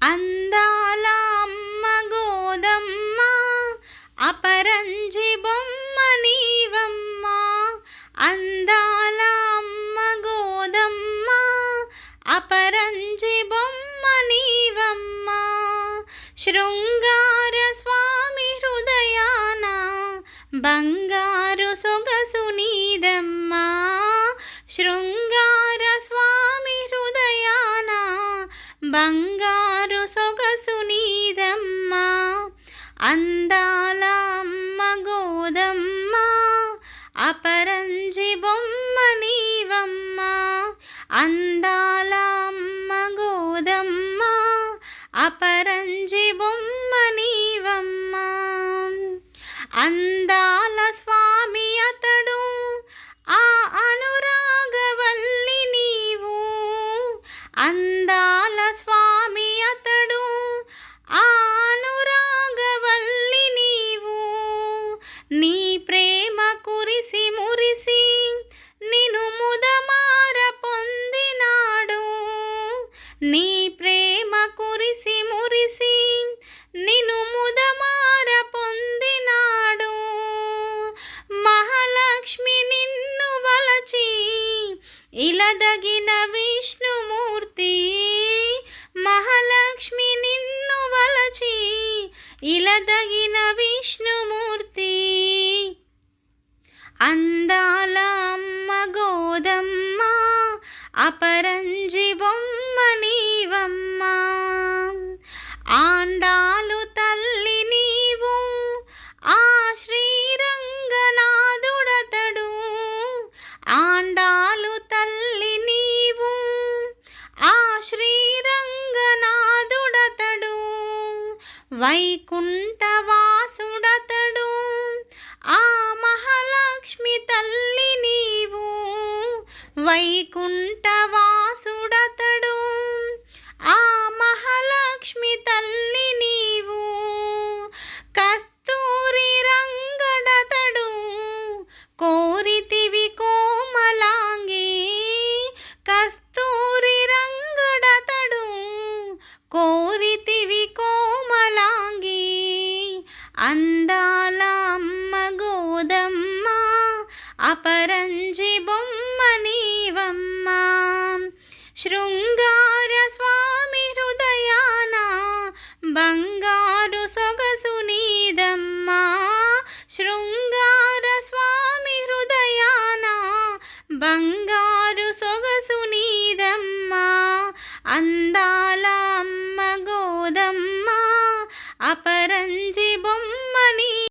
అందాల అమ్మ గోదమ్మ అపరంజి బొమ్మ నీవమ్మ అందాల అమ్మ గోదమ్మ అపరంజి బొమ్మ నీవమ్మ శృంగార స్వామి హృదయాన బంగ బంగారు సొగసు నీదమ్మ అందాల అమ్మ గోదమ్మ అపరంజి బొమ్మ నీవమ్మ అందాల అమ్మ గోదమ్మ అపరంజి బొమ్మ నీవమ్మ. అందాల స్వామి అతడు ఆ అనురాగవల్లి నీవు అందాల ఇలదగిన విష్ణుమూర్తి మహాలక్ష్మి నిన్ను వలచి ఇలదగిన విష్ణుమూర్తి. అందాల అమ్మ గోదమ్మ అపరంజి బొమ్మ వైకుంఠవాసుడతడు. ఆ మహాలక్ష్మి తల్లి నీవు వైకుంఠవాసుడతడు. ఆ మహాలక్ష్మి తల్లి నీవు కస్తూరి రంగడతడు. కోరితివి కోమలాంగి కస్తూరి రంగడతడు. కోరితి శృంగార స్వామి హృదయాన బంగారు సొగసు నీదమ్మా. శృంగార స్వామి హృదయాన బంగారు సొగసు నీదమ్మా. అందాల అమ్మ గోదమ్మ. అపరంజి బొమ్మని